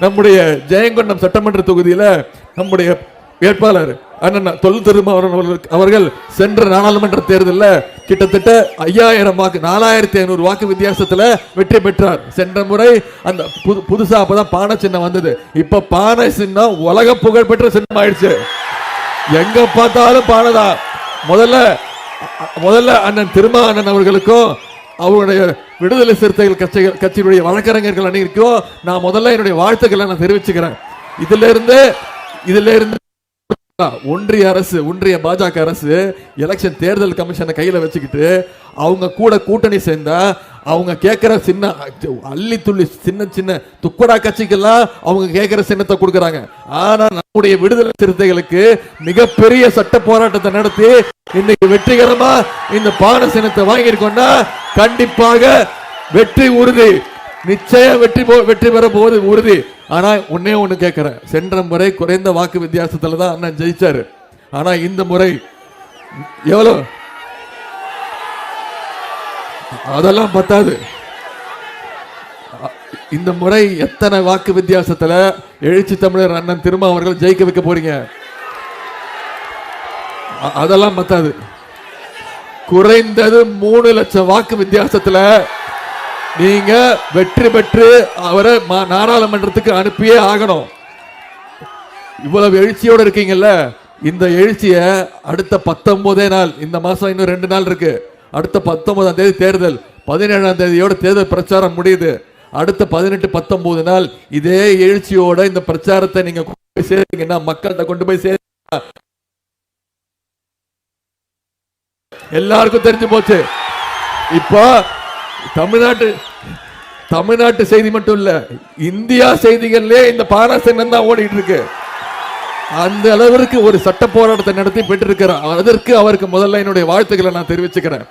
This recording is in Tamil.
நம்முடைய ஜெயங்கொண்டம் சட்டமன்ற தொகுதியில நம்முடைய வேட்பாளர் அண்ணன் தொல் திருமாவளவன் அவர்கள்- சென்ற நாடாளுமன்ற தேர்தலில் கிட்டத்தட்ட ஐயாயிரம் வாக்கு நாலாயிரத்தி ஐநூறு வாக்கு வித்தியாசத்தில் வெற்றி பெற்றார். சென்ற முறை அந்த புது புதுசாக அப்போ தான் பானை சின்னம் வந்தது. இப்போ பானை சின்னம் உலக புகழ்பெற்ற சின்னம் ஆயிடுச்சு. எங்கே பார்த்தாலும் பானைதான். முதல்ல முதல்ல அண்ணன் திருமா அண்ணன் அவர்களுக்கும் அவருடைய விடுதலை சிறுத்தைகள் கட்சி கட்சியினுடைய வழக்கறிஞர்கள் அணிக்கும் நான் முதல்ல என்னுடைய வாழ்த்துக்களை நான் தெரிவிச்சுக்கிறேன். இதுல இருந்து இதுல இருந்து ஒன்றிய அரசு ஒன்றிய பாஜக அரசு எலெக்ஷன் தேர்தல் கமிஷனை கையில வச்சுக்கிட்டு அவங்க கூட கூட்டணி சேர்ந்தா அவங்க கேட்கிற சின்ன அள்ளி துள்ளி சின்ன சின்ன துக்குடா கட்சிக்கெல்லாம் அவங்க கேட்கிற சின்னத்தை கொடுக்குறாங்க. ஆனா நம்முடைய விடுதலை சிறுத்தைகளுக்கு மிகப்பெரிய சட்ட போராட்டத்தை நடத்தி இன்னைக்கு வெற்றிகரமா இந்த பானசனத்தை சின்னத்தை வாங்கியிருக்கோம்னா கண்டிப்பாக வெற்றி உறுதி. நிச்சயம் வெற்றி போ- வெற்றி பெற போவது உறுதி. ஆனா உன்னே ஒண்ணு கேட்கிறேன் சென்ற முறை குறைந்த வாக்கு வித்தியாசத்துல தான் அண்ணன் ஜெயிச்சாரு. ஆனா இந்த முறை எவ்வளவு அதெல்லாம் பத்தாது. இந்த முறை எத்தனை வாக்கு வித்தியாசத்துல எழுச்சி தமிழர் அண்ணன் திரும்ப அவர்கள் ஜெயிக்க வைக்க போறீங்க? அதெல்லாம் மத்தாது குறைந்தது மூணு லட்சம் வாக்கு வித்தியாசத்துல நீங்க வெற்றி பெற்று அவரை மா- நாடாளுமன்றத்துக்கு அனுப்பியே ஆகணும். இவ்வளவு எழுச்சியோட இருக்கீங்கல்ல? இந்த எழுச்சிய அடுத்த பத்தொன்பதே நாள் இந்த மாசம் இன்னும் ரெண்டு நாள் இருக்கு. அடுத்த பத்தொன்பதாம் தேதி தேர்தல் பதினேழாம் தேதியோட தேர்தல் பிரச்சாரம் முடியுது. அடுத்த பதினெட்டு பத்தொன்பது நாள் இதே எழுச்சியோட இந்த பிரச்சாரத்தை நீங்க போய் சேர்த்தீங்கன்னா மக்கள்கிட்ட கொண்டு போய் சேர் எல்லாருக்கும் தெரிஞ்சு போச்சு. இப்போ தமிழ்நாட்டு தமிழ்நாட்டு செய்தி மட்டும் இல்ல இந்தியா செய்திகள்லே இந்த பாராசனம் தான் ஓடிட்டு இருக்கு. அந்த அளவிற்கு ஒரு சட்ட போராட்டத்தை நடத்தி பெற்றிருக்கிறார். அதற்கு அவருக்கு முதல்ல என்னுடைய வாழ்த்துக்களை நான் தெரிவிச்சுக்கிறேன்.